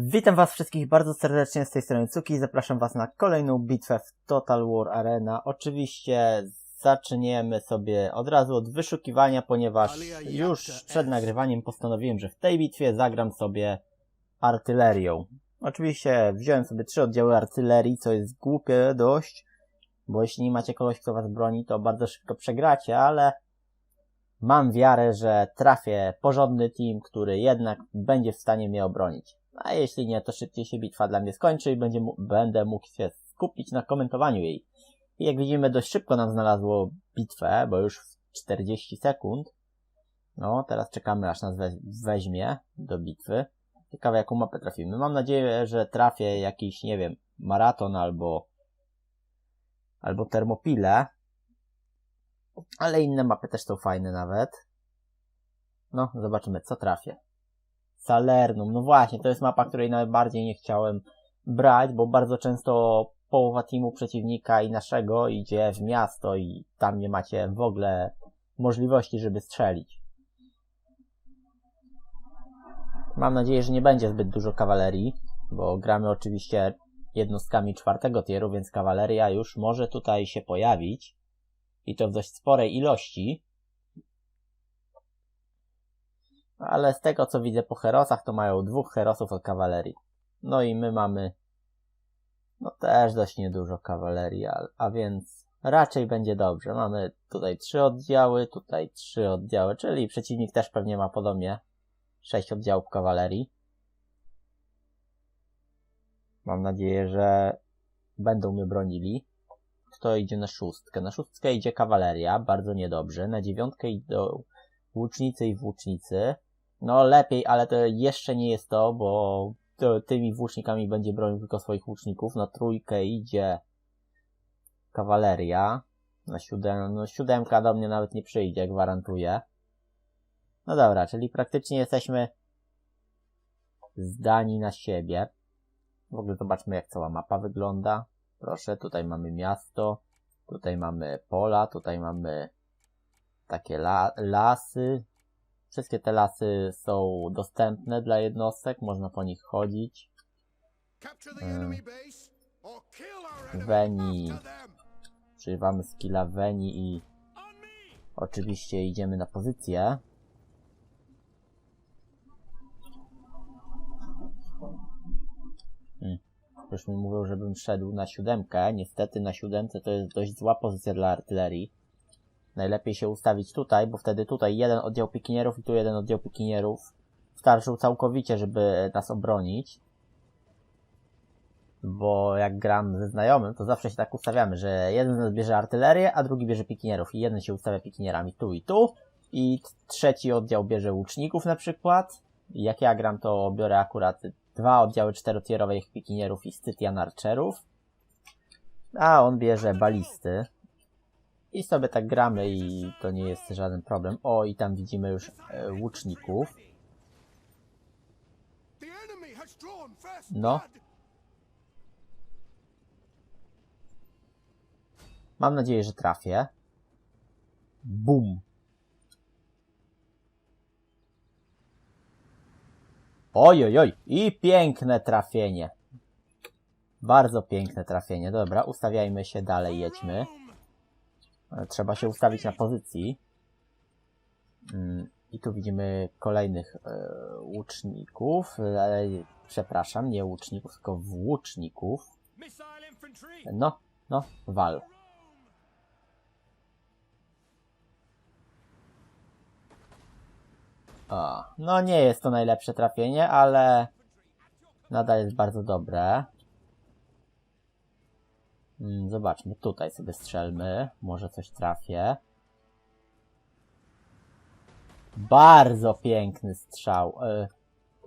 Witam was wszystkich bardzo serdecznie z tej strony Cuki i zapraszam was na kolejną bitwę w Total War Arena. Oczywiście zaczniemy sobie od razu od wyszukiwania, ponieważ już przed nagrywaniem postanowiłem, że w tej bitwie zagram sobie artylerią. Oczywiście wziąłem sobie trzy oddziały artylerii, co jest głupie dość, bo jeśli nie macie kogoś, kto was broni, to bardzo szybko przegracie, ale mam wiarę, że trafię porządny team, który jednak będzie w stanie mnie obronić. A jeśli nie, to szybciej się bitwa dla mnie skończy i będzie, będę mógł się skupić na komentowaniu jej. I jak widzimy, dość szybko nam znalazło bitwę, bo już w 40 sekund. No, teraz czekamy, aż nas we weźmie do bitwy. Ciekawe, jaką mapę trafimy. Mam nadzieję, że trafię jakiś, nie wiem, maraton albo albo termopile. Ale inne mapy też są fajne nawet. No, zobaczymy, co trafię. Salernum, no właśnie, to jest mapa, której najbardziej nie chciałem brać, bo bardzo często połowa teamu przeciwnika i naszego idzie w miasto i tam nie macie w ogóle możliwości, żeby strzelić. Mam nadzieję, że nie będzie zbyt dużo kawalerii, bo gramy oczywiście jednostkami czwartego tieru, więc kawaleria już może tutaj się pojawić i to w dość sporej ilości. Ale z tego co widzę po herosach, to mają dwóch herosów od kawalerii. No i my mamy no też dość niedużo kawalerii, a, a więc raczej będzie dobrze. Mamy tutaj trzy oddziały, tutaj trzy oddziały, czyli przeciwnik też pewnie ma podobnie sześć oddziałów kawalerii. Mam nadzieję, że będą mnie bronili. Kto idzie na szóstkę? Na szóstkę idzie kawaleria, bardzo niedobrze. Na dziewiątkę idą łucznicy i włócznicy. No lepiej, ale to jeszcze nie jest to, bo tymi włócznikami będzie bronił tylko swoich łuczników. Na trójkę idzie kawaleria. Na siódem, no siódemka do mnie nawet nie przyjdzie, gwarantuję. No dobra, czyli praktycznie jesteśmy zdani na siebie. W ogóle zobaczmy jak cała mapa wygląda. Proszę, tutaj mamy miasto, tutaj mamy pola, tutaj mamy takie la lasy. Wszystkie te lasy są dostępne dla jednostek, można po nich chodzić. Weni. Używamy skilla Weni i oczywiście idziemy na pozycję. Hmm. Już mi mówią, żebym szedł na siódemkę. Niestety na siódemce to jest dość zła pozycja dla artylerii. Najlepiej się ustawić tutaj, bo wtedy tutaj jeden oddział pikinierów i tu jeden oddział pikinierów starczył całkowicie, żeby nas obronić. Bo jak gram ze znajomym, to zawsze się tak ustawiamy, że jeden z nas bierze artylerię, a drugi bierze pikinierów. I jeden się ustawia pikinierami tu i tu. I trzeci oddział bierze łuczników na przykład. Jak ja gram, to biorę akurat dwa oddziały czterotierowych pikinierów i Scytian Archerów. A on bierze balisty. I sobie tak gramy i to nie jest żaden problem. O, i tam widzimy już e, łuczników. No. Mam nadzieję, że trafię. Bum. Oj, oj, oj. I piękne trafienie. Bardzo piękne trafienie. Dobra, ustawiajmy się dalej, jedźmy. E, Trzeba się ustawić na pozycji. Mm, I tu widzimy kolejnych e, łuczników. E, przepraszam, nie łuczników, tylko włóczników. No, no, wal. O, no nie jest to najlepsze trafienie, ale nadal jest bardzo dobre. Mm, Zobaczmy, tutaj sobie strzelmy. Może coś trafię. Bardzo piękny strzał. Y,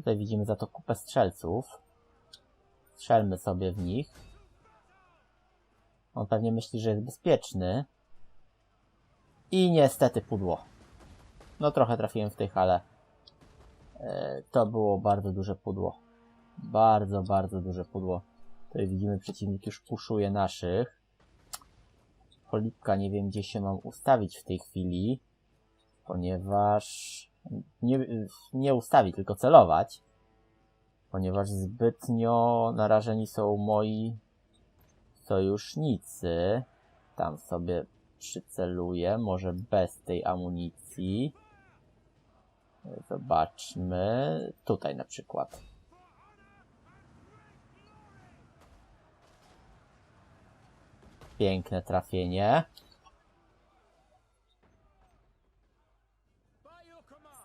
Tutaj widzimy za to kupę strzelców. Strzelmy sobie w nich. On pewnie myśli, że jest bezpieczny. I niestety pudło. No trochę trafiłem w tych, ale e, to było bardzo duże pudło. Bardzo, bardzo duże pudło. Tutaj widzimy, przeciwnik już puszuje naszych. Polipka nie wiem, gdzie się mam ustawić w tej chwili, ponieważ nie, nie ustawić, tylko celować. Ponieważ zbytnio narażeni są moi sojusznicy. Tam sobie przyceluję, może bez tej amunicji. Zobaczmy. Tutaj na przykład. Piękne trafienie.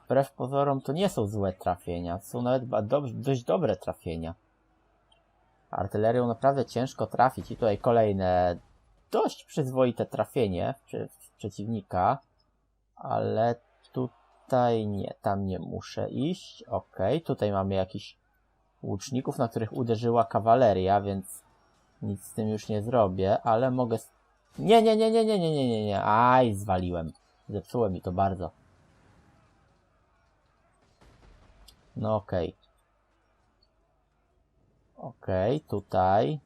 Wbrew pozorom to nie są złe trafienia, są nawet dość dobre trafienia. Artylerią naprawdę ciężko trafić i tutaj kolejne dość przyzwoite trafienie przeciwnika, ale tutaj nie, tam nie muszę iść. Ok, tutaj mamy jakichś łuczników, na których uderzyła kawaleria, więc nic z tym już nie zrobię, ale mogę... Nie, nie, nie, nie, nie, nie, nie, nie, nie, aj, zwaliłem. Zepsułem mi to bardzo. No okej. Okej, tutaj.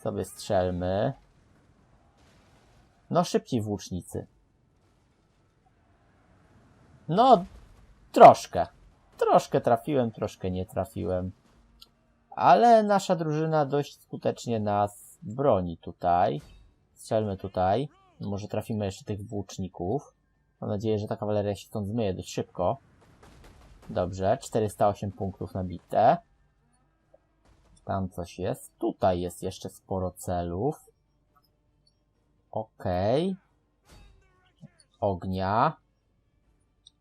Sobie strzelmy. No szybciej włócznicy. No, troszkę. Troszkę trafiłem, troszkę nie trafiłem. Ale nasza drużyna dość skutecznie nas broni tutaj. Strzelmy tutaj. Może trafimy jeszcze tych włóczników. Mam nadzieję, że ta kawaleria się stąd zmyje dość szybko. Dobrze, 408 punktów nabite. Tam coś jest. Tutaj jest jeszcze sporo celów. Okej. Ognia.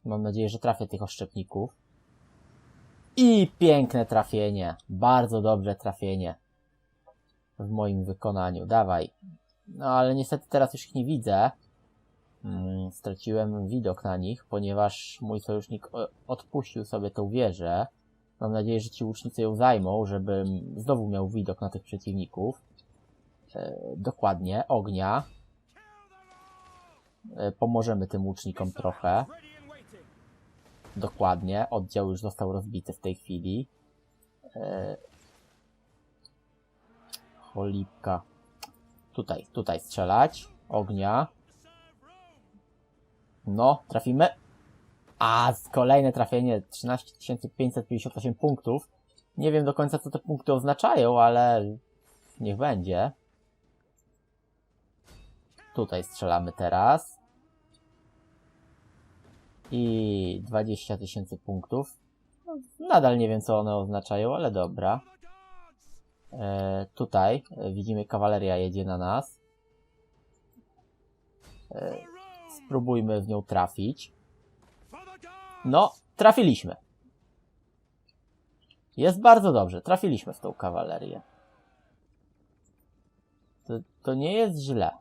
Mam nadzieję, że trafię tych oszczepników. I piękne trafienie. Bardzo dobre trafienie. W moim wykonaniu. Dawaj. No ale niestety teraz już ich nie widzę. Mm, straciłem widok na nich, ponieważ mój sojusznik o- odpuścił sobie tą wieżę. Mam nadzieję, że ci łucznicy ją zajmą, żebym znowu miał widok na tych przeciwników. E, dokładnie, ognia. E, pomożemy tym łucznikom trochę. Dokładnie, oddział już został rozbity w tej chwili. E, cholipka. Tutaj, tutaj strzelać. Ognia. No, trafimy. A, kolejne trafienie 13 558 punktów. Nie wiem do końca, co te punkty oznaczają, ale niech będzie. Tutaj strzelamy teraz. I 20 tysięcy punktów. No, Nadal nie wiem, co one oznaczają, ale dobra. E, tutaj e, widzimy, kawaleria jedzie na nas. E, spróbujmy w nią trafić. No, trafiliśmy. Jest bardzo dobrze, trafiliśmy w tą kawalerię. To, to nie jest źle.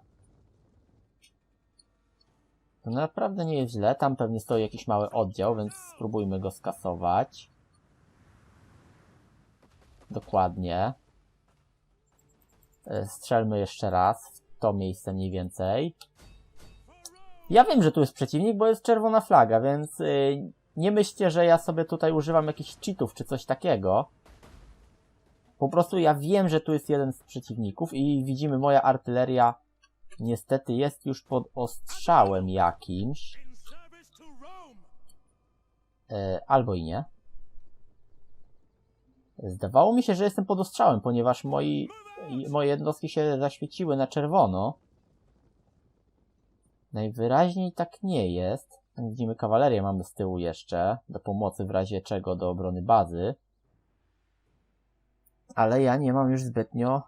To naprawdę nie jest źle. Tam pewnie stoi jakiś mały oddział, więc spróbujmy go skasować. Dokładnie. E, Strzelmy jeszcze raz w to miejsce mniej więcej. Ja wiem, że tu jest przeciwnik, bo jest czerwona flaga, więc yy, nie myślcie, że ja sobie tutaj używam jakichś cheatów czy coś takiego. Po prostu ja wiem, że tu jest jeden z przeciwników i widzimy, moja artyleria niestety jest już pod ostrzałem jakimś. Yy, albo i nie. Zdawało mi się, że jestem pod ostrzałem, ponieważ moi, moje jednostki się zaświeciły na czerwono. Najwyraźniej tak nie jest. Widzimy kawalerię mamy z tyłu jeszcze, do pomocy w razie czego do obrony bazy. Ale ja nie mam już zbytnio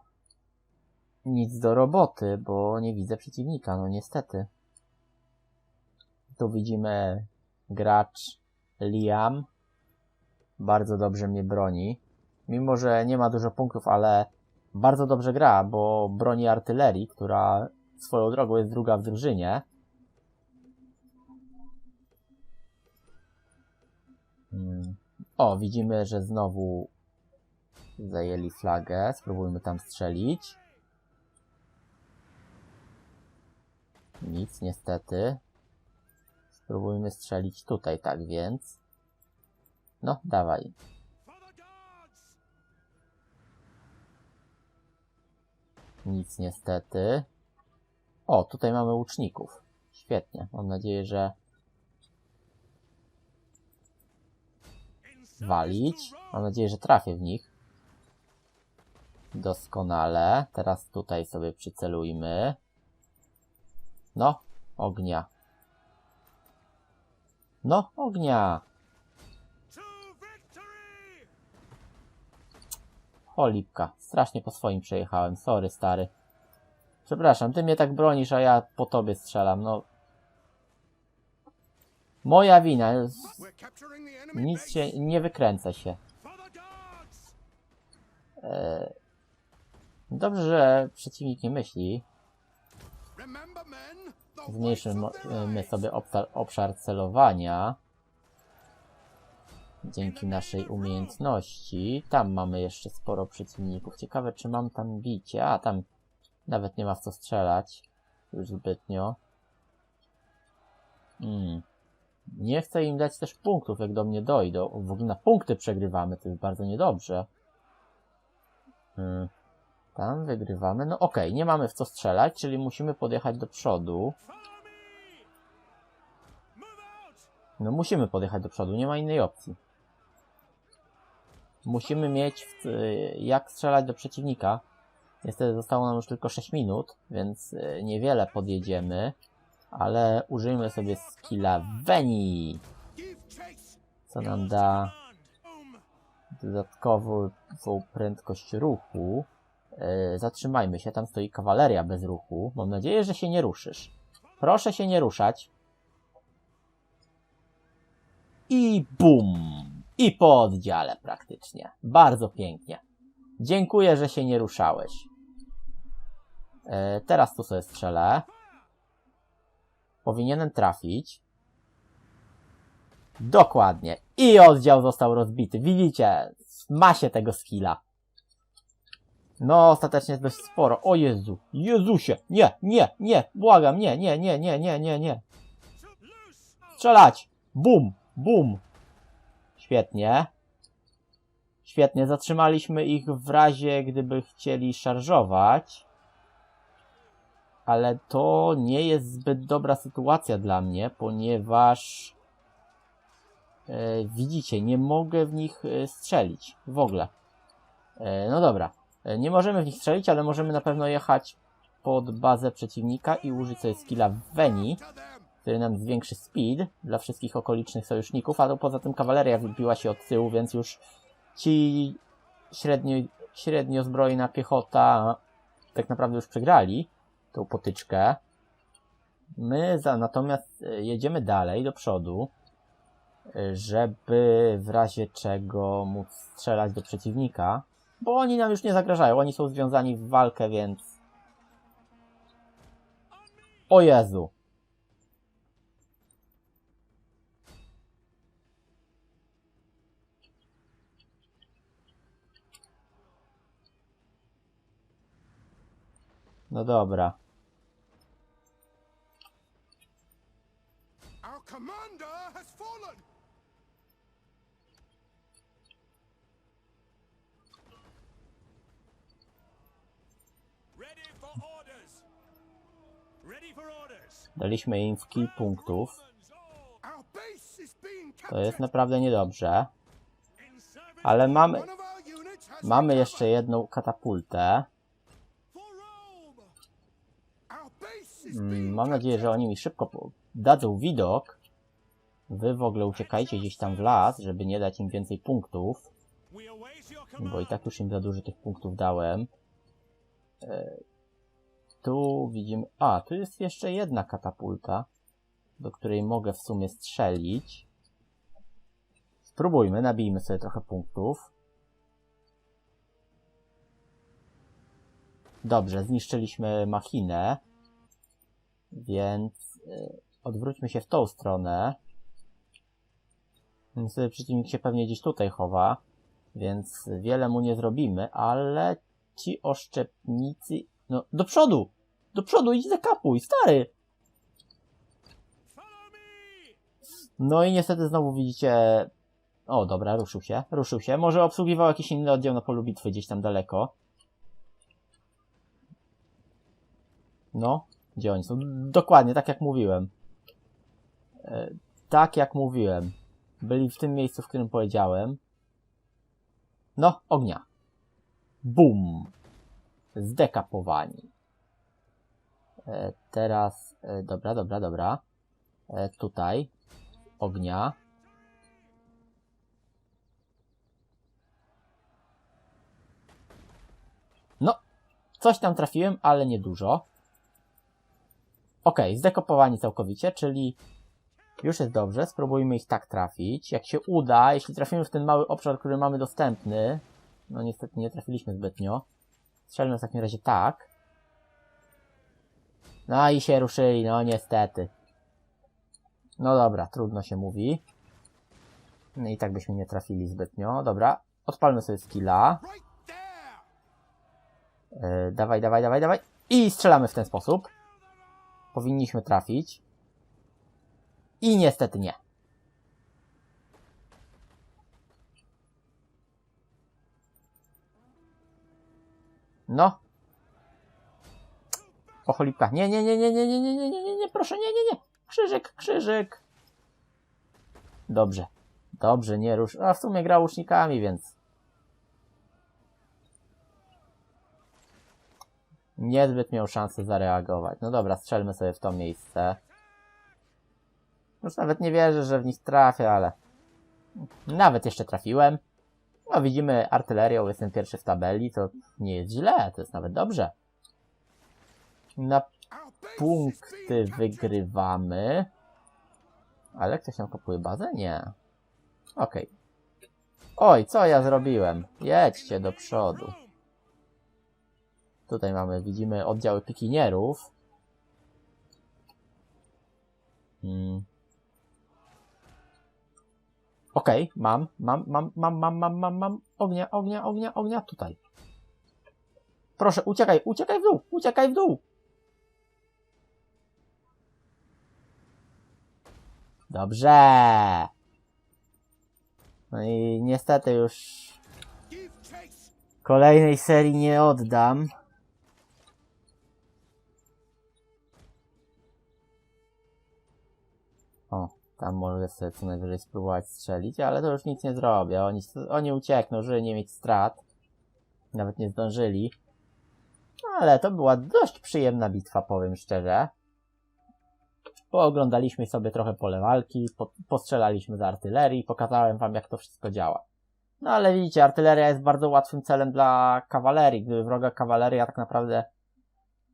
nic do roboty, bo nie widzę przeciwnika, no niestety. Tu widzimy gracz Liam. Bardzo dobrze mnie broni. Mimo, że nie ma dużo punktów, ale bardzo dobrze gra, bo broni artylerii, która swoją drogą jest druga w drużynie. Mm. O, widzimy, że znowu zajęli flagę. Spróbujmy tam strzelić. Nic, niestety. Spróbujmy strzelić tutaj, tak więc. No, dawaj. Nic, niestety. O, tutaj mamy łuczników. Świetnie. Mam nadzieję, że zwalić. Mam nadzieję, że trafię w nich. Doskonale. Teraz tutaj sobie przycelujmy. No, ognia. No, ognia. Cholipka. Strasznie po swoim przejechałem. Sorry, stary. Przepraszam, ty mnie tak bronisz, a ja po tobie strzelam. No. Moja wina. Nic się nie wykręca się. E, Dobrze, że przeciwnik nie myśli. Zmniejszymy my sobie obszar celowania. Dzięki naszej umiejętności. Tam mamy jeszcze sporo przeciwników. Ciekawe, czy mam tam bicie. A, tam nawet nie ma w co strzelać. Już zbytnio. Mm. Nie chcę im dać też punktów, jak do mnie dojdą. W ogóle na punkty przegrywamy, to jest bardzo niedobrze. Hmm. Tam wygrywamy. No okej, nie mamy w co strzelać, czyli musimy podjechać do przodu. No musimy podjechać do przodu, nie ma innej opcji. Musimy mieć y, jak strzelać do przeciwnika. Niestety zostało nam już tylko 6 minut, więc y, niewiele podjedziemy. Ale użyjmy sobie skilla Veni, co nam da dodatkową prędkość ruchu. Yy, zatrzymajmy się, tam stoi kawaleria bez ruchu. Mam nadzieję, że się nie ruszysz. Proszę się nie ruszać. I bum! I po oddziale praktycznie. Bardzo pięknie. Dziękuję, że się nie ruszałeś. Yy, teraz tu sobie strzelę. Powinienem trafić. Dokładnie. I oddział został rozbity. Widzicie? W masie tego skilla. No, ostatecznie jest dość sporo. O Jezu, Jezusie, nie, nie, nie, błagam, nie, nie, nie, nie, nie, nie, nie. Strzelać! Bum, bum. Świetnie. Świetnie, zatrzymaliśmy ich w razie, gdyby chcieli szarżować. Ale to nie jest zbyt dobra sytuacja dla mnie, ponieważ... E, widzicie, nie mogę w nich e, strzelić. W ogóle. E, no dobra. E, Nie możemy w nich strzelić, ale możemy na pewno jechać pod bazę przeciwnika i użyć sobie skilla Veni, który nam zwiększy speed dla wszystkich okolicznych sojuszników, a to poza tym kawaleria wybiła się od tyłu, więc już ci średnio, średnio zbrojna piechota tak naprawdę już przegrali tą potyczkę. My za, natomiast e, jedziemy dalej do przodu, e, żeby w razie czego móc strzelać do przeciwnika. Bo oni nam już nie zagrażają, oni są związani w walkę, więc... O Jezu! No dobra. Our commander has fallen! Daliśmy im w kill punktów. To jest naprawdę niedobrze. Ale mamy, mamy jeszcze jedną katapultę. Mm, Mam nadzieję, że oni mi szybko dadzą widok. Wy w ogóle uciekajcie gdzieś tam w las, żeby nie dać im więcej punktów. Bo i tak już im za dużo tych punktów dałem. Tu widzimy... A, tu jest jeszcze jedna katapulta, do której mogę w sumie strzelić. Spróbujmy, nabijmy sobie trochę punktów. Dobrze, zniszczyliśmy machinę. Więc e, odwróćmy się w tą stronę. Niestety przeciwnik się pewnie gdzieś tutaj chowa więc wiele mu nie zrobimy, ale ci oszczepnicy... No, do przodu! Do przodu, idź zakapuj, stary! No i niestety znowu widzicie... O, dobra, ruszył się, ruszył się. Może obsługiwał jakiś inny oddział na polu bitwy gdzieś tam daleko. No, gdzie oni są? Dokładnie, tak jak mówiłem. E, tak jak mówiłem. Byli w tym miejscu, w którym powiedziałem. No, ognia. Bum. Zdekapowani. E, teraz, e, dobra, dobra, dobra. E, tutaj. Ognia. No, coś tam trafiłem, ale nie dużo. Okej, zdekopowani całkowicie, czyli już jest dobrze. Spróbujmy ich tak trafić. Jak się uda, jeśli trafimy w ten mały obszar, który mamy dostępny, no niestety nie trafiliśmy zbytnio. Strzelmy w takim razie tak. No i się ruszyli, no niestety. No dobra, trudno się mówi. No i tak byśmy nie trafili zbytnio. Dobra, odpalmy sobie skilla. Yy, dawaj, dawaj, dawaj, dawaj. I strzelamy w ten sposób. Powinniśmy trafić. I niestety nie. No. Cholipkach. Nie, nie, nie, nie, nie, nie, nie, nie, nie, nie, nie, proszę, nie, nie, nie. Krzyżyk, krzyżyk. Dobrze. Dobrze, nie rusz. A w sumie gra łucznikami, więc niezbyt miał szansę zareagować. No dobra, strzelmy sobie w to miejsce. Już nawet nie wierzę, że w nich trafię, ale nawet jeszcze trafiłem. No widzimy artylerią, jestem pierwszy w tabeli, to nie jest źle, to jest nawet dobrze. Na punkty wygrywamy. Ale ktoś nam kupuje bazę? Nie. Okej. Oj, co ja zrobiłem? Jedźcie do przodu. Tutaj mamy, widzimy oddziały pikinierów. Hmm. Okej, mam, mam, mam, mam, mam, mam, mam, mam. Ognia, ognia, ognia, ognia, tutaj. Proszę, uciekaj, uciekaj w dół, uciekaj w dół. Dobrze. No i niestety już kolejnej serii nie oddam. Tam mogę sobie co najwyżej spróbować strzelić, ale to już nic nie zrobię. Oni, oni uciekną, żeby nie mieć strat. Nawet nie zdążyli. Ale to była dość przyjemna bitwa, powiem szczerze. Pooglądaliśmy sobie trochę pole walki, po, postrzelaliśmy z artylerii, pokazałem wam jak to wszystko działa. No ale widzicie, artyleria jest bardzo łatwym celem dla kawalerii. Gdyby wroga kawaleria tak naprawdę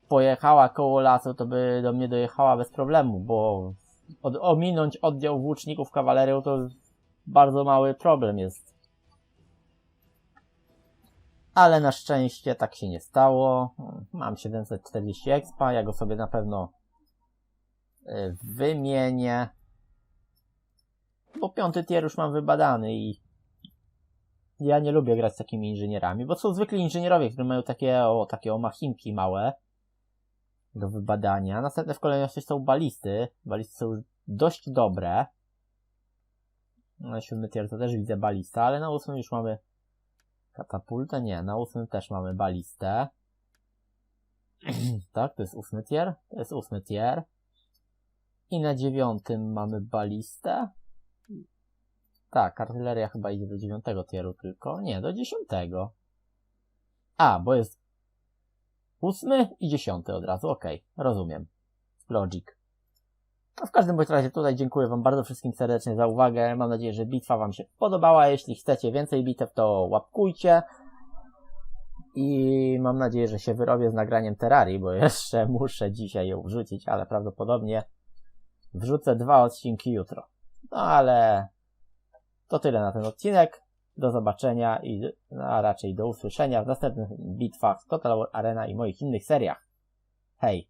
pojechała koło lasu, to by do mnie dojechała bez problemu, bo od, ominąć oddział włóczników kawalerią to bardzo mały problem jest. Ale na szczęście tak się nie stało. Mam 740 expa, ja go sobie na pewno y, wymienię. Bo piąty tier już mam wybadany i ja nie lubię grać z takimi inżynierami, bo są zwykli inżynierowie, którzy mają takie, o, takie omachinki małe do wybadania. Następne w kolejności są balisty. Balisty są dość dobre. Na siódmy tier to też widzę balista, ale na ósmym już mamy katapultę. Nie, na ósmym też mamy balistę. tak, to jest ósmy tier. To jest ósmy tier. I na dziewiątym mamy balistę. Tak, artyleria chyba idzie do dziewiątego tieru tylko. Nie, do dziesiątego. A, bo jest ósmy i dziesiąty od razu. Okej, rozumiem. Logic. No w każdym bądź razie tutaj dziękuję Wam bardzo wszystkim serdecznie za uwagę. Mam nadzieję, że bitwa Wam się podobała. Jeśli chcecie więcej bitew, to łapkujcie. I mam nadzieję, że się wyrobię z nagraniem Terrarii, bo jeszcze muszę dzisiaj ją wrzucić, ale prawdopodobnie wrzucę dwa odcinki jutro. No ale to tyle na ten odcinek. Do zobaczenia i a raczej do usłyszenia w następnych bitwach Total War Arena i moich innych seriach. Hej!